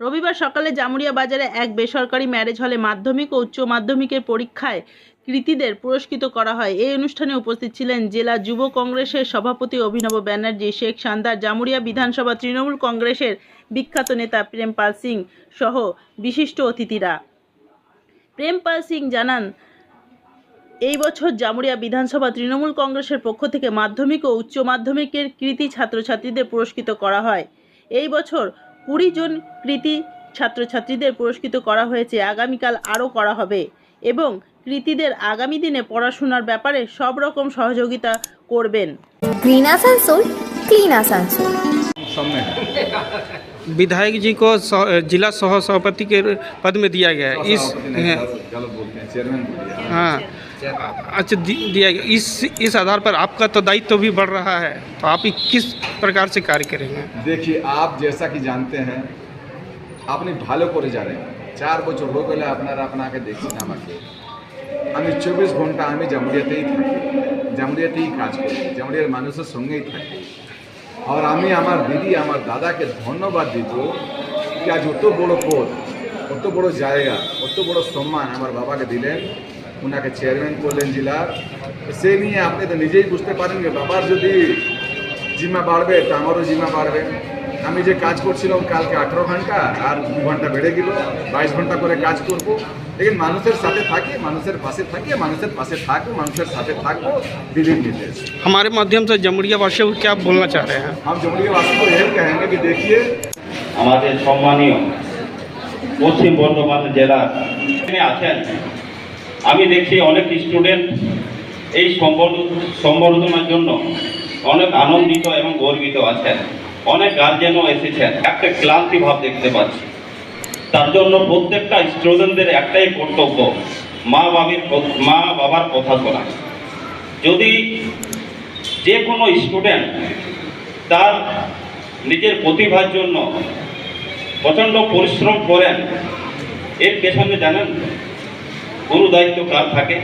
রবিবার সকালে জামুরিয়া বাজারে এক বেসরকারি ম্যারেজ হলে মাধ্যমিক ও উচ্চ মাধ্যমিকের পরীক্ষায় কৃতীদের পুরস্কৃত করা হয়। এই অনুষ্ঠানে উপস্থিত ছিলেন জেলা যুব কংগ্রেসের সভাপতি অভিনব ব্যানার্জি, শেখ সান্দার জামুরিয়া বিধানসভা তৃণমূল কংগ্রেসের বিখ্যাত নেতা প্রেমপাল সিং সহ বিশিষ্ট অতিথিরা। প্রেমপাল সিং জানান এই বছর জামুরিয়া বিধানসভা তৃণমূল কংগ্রেসের পক্ষ থেকে মাধ্যমিক ও উচ্চ মাধ্যমিকের কৃতি ছাত্রছাত্রীদের পুরস্কৃত করা হয় এই বছর কুড়ি জন কৃতি ছাত্রছাত্রীদের পুরস্কৃত করা হয়েছে আগামীকাল আরও করা হবে এবং কৃতীদের আগামী দিনে পড়াশোনার ব্যাপারে সব রকম সহযোগিতা করবেন ग्रीन आसनसोल क्लीन आसनसोल सामने विधायक जी को सौ- जिला सह सभापति के पद में दिया गया है इस गलत बोलते हैं चेयरमैन बोलिए आप। हाँ अच्छा दि- दिया गया इस इस आधार पर आपका तो दायित्व भी बढ़ रहा है तो आप किस प्रकार से कार्य करेंगे देखिए आप जैसा कि जानते हैं আপনি ভালো করে জানেন চার বছর হয়ে গেলে আপনারা আপনাকে দেখছেন আমাকে আমি চব্বিশ ঘন্টা আমি জামুরিয়াতেই থাকি জামুরিয়াতেই কাজ করি জামুরিয়ার মানুষের সঙ্গেই থাকি আর আমি আমার দিদি আমার দাদাকে ধন্যবাদ দিব কি আজ অত বড় পদ অত বড় জায়গা অত বড় সম্মান আমার বাবাকে দিলেন ওনাকে চেয়ারম্যান করলেন জেলার সে নিয়ে আপনি তো নিজেই বুঝতে পারেন যে বাবার যদি জিমা বাড়বে তো আমারও জিমা বাড়বে আমি যে কাজ করছিলাম কালকে আঠেরো ঘন্টা আর দু ঘন্টা বেড়ে গেল বাইশ ঘন্টা করে কাজ করব लेकिन মানুষের সাথে থাকি মানুষের পাশে থাকি মানুষের পাশে থাকবো মানুষের সাথে থাকবো দিদির নির্দেশ हमारे माध्यम से जमुड़िया वासियों को क्या बोलना चाह रहे हैं हम जमुड़ीवासी को यही कहेंगे कि देखिए আমাদের সম্মানীয় পশ্চিম বর্ধমান জেলার এখানে আছেন আমি দেখছি অনেক স্টুডেন্ট এই সম্বর্ধ- সম্বর্ধনার জন্য অনেক আনন্দিত এবং গর্বিত আছেন। অনেক গার্জেনও এসেছেন। একটা ক্লান্তি ভাব দেখতে পাচ্ছি। তার জন্য প্রত্যেকটা স্টুডেন্টদের একটাই কর্তব্য, মা বাবির মা বাবার কথা শোনা। যদি যে কোনো স্টুডেন্ট তার নিজের প্রতিভার জন্য প্রচণ্ড পরিশ্রম করেন, এর পেছনে জানেন গুরু দায়িত্ব কার থাকে?